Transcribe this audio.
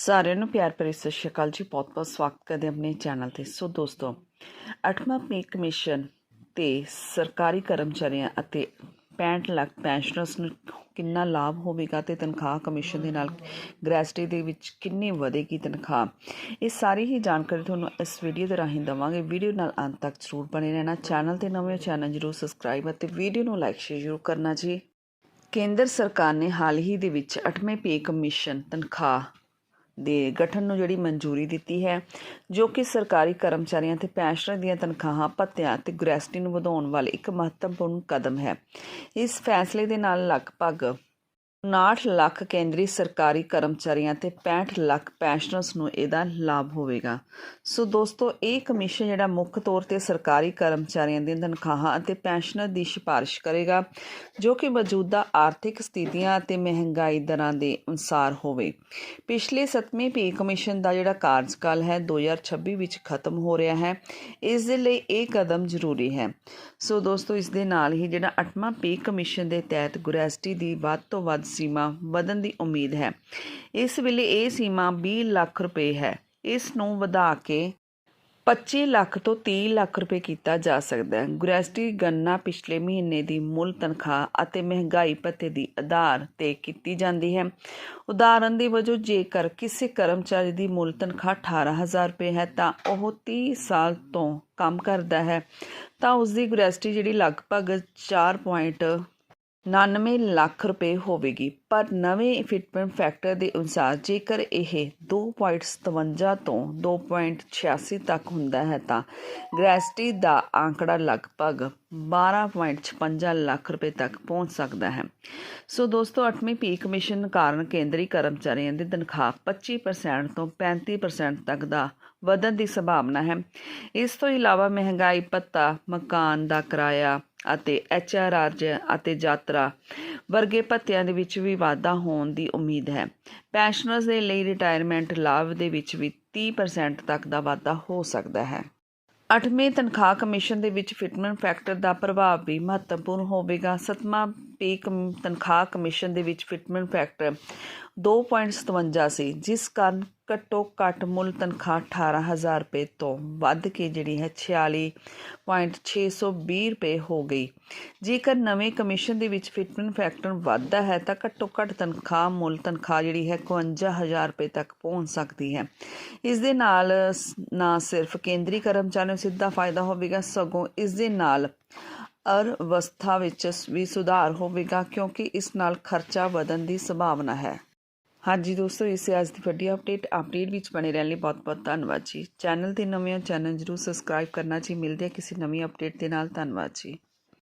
ਸਾਰਿਆਂ ਨੂੰ ਪਿਆਰ ਭਰੀ ਸਤਿ ਸ਼੍ਰੀ ਅਕਾਲ ਜੀ। ਬਹੁਤ ਬਹੁਤ ਸਵਾਗਤ ਕਰਦੇ ਆਪਣੇ ਚੈਨਲ ਤੇ। ਸੋ ਦੋਸਤੋ, ਅੱਠਵਾਂ ਪੇ ਕਮਿਸ਼ਨ ਤੇ ਸਰਕਾਰੀ ਕਰਮਚਾਰੀਆਂ ਅਤੇ 65 ਲੱਖ ਪੈਨਸ਼ਨਰਸ ਨੂੰ ਕਿੰਨਾ ਲਾਭ ਹੋਵੇਗਾ ਤੇ ਤਨਖਾਹ ਕਮਿਸ਼ਨ ਦੇ ਨਾਲ ਗ੍ਰੈਜੂਏਟੀ ਦੇ ਵਿੱਚ ਕਿੰਨੀ ਵਧੇਗੀ ਤਨਖਾਹ? ਇਹ ਸਾਰੀ ਹੀ ਜਾਣਕਾਰੀ ਤੁਹਾਨੂੰ ਇਸ ਵੀਡੀਓ ਦੇ ਰਾਹੀਂ ਦਵਾਂਗੇ। ਵੀਡੀਓ ਨਾਲ ਅੰਤ ਤੱਕ ਜ਼ਰੂਰ ਬਣੇ ਰਹਿਣਾ। ਚੈਨਲ ਤੇ ਨਵੇਂ ਚੈਨਲ ਜ਼ਰੂਰ ਸਬਸਕ੍ਰਾਈਬ ਅਤੇ ਵੀਡੀਓ ਨੂੰ ਲਾਈਕ ਸ਼ੇਅਰ ਜ਼ਰੂਰ ਕਰਨਾ ਜੀ। ਕੇਂਦਰ ਸਰਕਾਰ ਨੇ ਹਾਲ ਹੀ ਦੇ ਵਿੱਚ 8ਵੇਂ ਪੇ ਕਮਿਸ਼ਨ ਤਨਖਾਹ ਦੇ ਗਠਨ ਨੂੰ ਜਿਹੜੀ ਮਨਜ਼ੂਰੀ ਦਿੱਤੀ ਹੈ, ਜੋ ਕਿ ਸਰਕਾਰੀ ਕਰਮਚਾਰੀਆਂ ਤੇ ਪੈਨਸ਼ਨਰ ਦੀਆਂ ਤਨਖਾਹਾਂ, ਭੱਤਿਆਂ ਤੇ ਗ੍ਰੈਸਟੀ ਨੂੰ ਵਧਾਉਣ ਵਾਲੇ ਇੱਕ ਮਹੱਤਵਪੂਰਨ ਕਦਮ ਹੈ। ਇਸ ਫੈਸਲੇ ਦੇ ਨਾਲ ਲਗਭਗ 59 ਲੱਖ ਕੇਂਦਰੀ ਸਰਕਾਰੀ ਕਰਮਚਾਰੀਆਂ ਤੇ 65 ਲੱਖ ਪੈਨਸ਼ਨਰਸ ਨੂੰ ਇਹਦਾ ਲਾਭ ਹੋਵੇਗਾ। ਸੋ ਦੋਸਤੋ, ਇਹ ਕਮਿਸ਼ਨ ਜਿਹੜਾ ਮੁੱਖ ਤੌਰ ਤੇ ਸਰਕਾਰੀ ਕਰਮਚਾਰੀਆਂ ਦੀਆਂ ਤਨਖਾਹਾਂ ਅਤੇ ਪੈਨਸ਼ਨਰ ਦੀ ਸਿਫਾਰਿਸ਼ ਕਰੇਗਾ, ਜੋ ਕਿ ਮੌਜੂਦਾ ਆਰਥਿਕ ਸਥਿਤੀਆਂ ਅਤੇ ਮਹਿੰਗਾਈ ਦਰਾਂ ਦੇ ਅਨੁਸਾਰ ਹੋਵੇ। ਪਿਛਲੇ 7ਵੇਂ ਪੇ ਕਮਿਸ਼ਨ ਦਾ ਜਿਹੜਾ ਕਾਰਜਕਾਲ ਹੈ 2026 ਵਿੱਚ ਖਤਮ ਹੋ ਰਿਹਾ ਹੈ। ਇਸ ਦੇ ਲਈ ਇਹ ਕਦਮ ਜ਼ਰੂਰੀ ਹੈ। ਸੋ ਦੋਸਤੋ, ਇਸ ਦੇ ਨਾਲ ਹੀ ਜਿਹੜਾ 8ਵਾਂ ਪੇ ਕਮਿਸ਼ਨ ਦੇ ਤਹਿਤ ਗੁਰੈਸਟੀ ਦੀ ਵੱਧ ਤੋਂ ਵੱਧ ਸੀਮਾ ਵਧਣ ਦੀ ਉਮੀਦ ਹੈ। ਇਸ ਵੇਲੇ ਇਹ ਸੀਮਾ 20 ਲੱਖ ਰੁਪਏ ਹੈ। ਇਸ ਨੂੰ ਵਧਾ ਕੇ 25 ਲੱਖ ਤੋਂ 30 ਲੱਖ ਰੁਪਏ ਕੀਤਾ ਜਾ ਸਕਦਾ ਹੈ। ਗ੍ਰੈਜੂਏਟੀ ਗਣਨਾ ਪਿਛਲੇ ਮਹੀਨੇ ਦੀ ਮੁੱਲ ਤਨਖਾਹ ਅਤੇ ਮਹਿੰਗਾਈ ਭੱਤੇ ਦੀ ਆਧਾਰ ਤੇ ਕੀਤੀ ਜਾਂਦੀ ਹੈ। ਉਦਾਹਰਨ ਦੇ ਵਜੋਂ, ਜੇਕਰ ਕਿਸੇ ਕਰਮਚਾਰੀ ਦੀ ਮੁੱਲ ਤਨਖਾਹ 18000 ਰੁਪਏ ਹੈ, ਤਾਂ ਉਹ 30 ਸਾਲ ਤੋਂ ਕੰਮ ਕਰਦਾ ਹੈ। ਤਾਂ ਉਸ ਦੀ ਗ੍ਰੈਜੂਏਟੀ ਜਿਹੜੀ ਲਗਭਗ 4.99 ਲੱਖ ਰੁਪਏ ਹੋਵੇਗੀ, ਪਰ ਨਵੇਂ ਫਿਟਮੈਂਟ ਫੈਕਟਰ ਦੇ ਅਨੁਸਾਰ ਜੇਕਰ ਇਹ 2.57 ਤੋਂ 2.86 ਤੱਕ ਹੁੰਦਾ ਹੈ ਤਾਂ ਗ੍ਰੈਸਟੀ ਦਾ ਆંકੜਾ ਲਗਭਗ 12.56 ਲੱਖ ਰੁਪਏ ਤੱਕ ਪਹੁੰਚ ਸਕਦਾ ਹੈ। ਸੋ ਦੋਸਤੋ 8ਵੀਂ ਪੀ ਕਮਿਸ਼ਨ ਕਾਰਨ ਕੇਂਦਰੀ ਕਰਮਚਾਰੀਆਂ ਦੀ ਤਨਖਾਹ 25% ਤੋਂ 35% ਤੱਕ ਦਾ ਵਧਣ ਦੀ ਸੰਭਾਵਨਾ ਹੈ। ਇਸ ਤੋਂ ਇਲਾਵਾ ਮਹਿੰਗਾਈ, ਭੱਤਾ, ਮਕਾਨ ਦਾ ਕਿਰਾਇਆ ਅਤੇ ਐਚਆਰਆਰ ਅਤੇ ਯਾਤਰਾ ਵਰਗੇ ਭੱਤਿਆਂ ਦੇ ਵਿੱਚ ਵੀ ਵਾਧਾ ਹੋਣ ਦੀ ਉਮੀਦ ਹੈ। ਪੈਨਸ਼ਨਰਸ ਦੇ ਲਈ ਰਿਟਾਇਰਮੈਂਟ ਲਾਭ ਦੇ ਵਿੱਚ ਵੀ 30% ਤੱਕ ਦਾ ਵਾਧਾ ਹੋ ਸਕਦਾ ਹੈ। ਅੱਠਵੇਂ ਤਨਖਾਹ ਕਮਿਸ਼ਨ ਦੇ ਵਿੱਚ ਫਿਟਮੈਂਟ ਫੈਕਟਰ ਦਾ ਪ੍ਰਭਾਵ ਵੀ ਮਹੱਤਵਪੂਰਨ ਹੋਵੇਗਾ। ਸਤਵਾਂ ਪੇ ਕਮ- ਤਨਖਾਹ ਕਮਿਸ਼ਨ ਦੇ ਵਿੱਚ ਫਿਟਮੈਂਟ ਫੈਕਟਰ 2.57 ਸੀ, ਜਿਸ ਕਾਰਨ ਘੱਟੋ ਘੱਟ ਮੁੱਲ ਤਨਖਾਹ 18000 ਰੁਪਏ ਤੋਂ ਵੱਧ ਕੇ ਜਿਹੜੀ ਹੈ 46.620 ਰੁਪਏ ਹੋ ਗਈ। ਜੇਕਰ ਨਵੇਂ ਕਮਿਸ਼ਨ ਦੇ ਵਿੱਚ ਫਿਟਮੈਂਟ ਫੈਕਟਰ ਵੱਧਦਾ ਹੈ, ਤਾਂ ਘੱਟੋ ਘੱਟ ਤਨਖਾਹ, ਮੁੱਲ ਤਨਖਾਹ ਜਿਹੜੀ ਹੈ 51000 ਰੁਪਏ ਤੱਕ ਪਹੁੰਚ ਸਕਦੀ ਹੈ। ਇਸ ਦੇ ਨਾਲ ਨਾ ਸਿਰਫ ਕੇਂਦਰੀ ਕਰਮਚਾਰੀਆਂ ਨੂੰ ਸਿੱਧਾ ਫਾਇਦਾ ਹੋਵੇਗਾ, ਸਗੋਂ ਇਸ ਦੇ ਨਾਲ ਅਰਵਸਥਾ ਵਿੱਚ ਵੀ ਸੁਧਾਰ ਹੋਵੇਗਾ ਕਿਉਂਕਿ ਇਸ ਨਾਲ ਖਰਚਾ ਵਧਣ ਦੀ ਸੰਭਾਵਨਾ ਹੈ। ਹਾਂਜੀ ਦੋਸਤੋ, ਇਸ ਸੀ ਅੱਜ ਦੀ ਵੱਡੀ ਅਪਡੇਟ ਅਪਡੇਟ ਵਿੱਚ ਬਣੇ ਰਹਿਣ ਲਈ ਬਹੁਤ ਬਹੁਤ ਧੰਨਵਾਦ ਜੀ। ਚੈਨਲ ਤੇ ਨਵੇਂ ਹੋ, ਚੈਨਲ ਜਰੂਰ ਸਬਸਕ੍ਰਾਈਬ ਕਰਨਾ ਜੀ। ਮਿਲਦੇ ਆ ਕਿਸੇ ਨਵੀਂ ਅਪਡੇਟ ਦੇ ਨਾਲ। ਧੰਨਵਾਦ ਜੀ।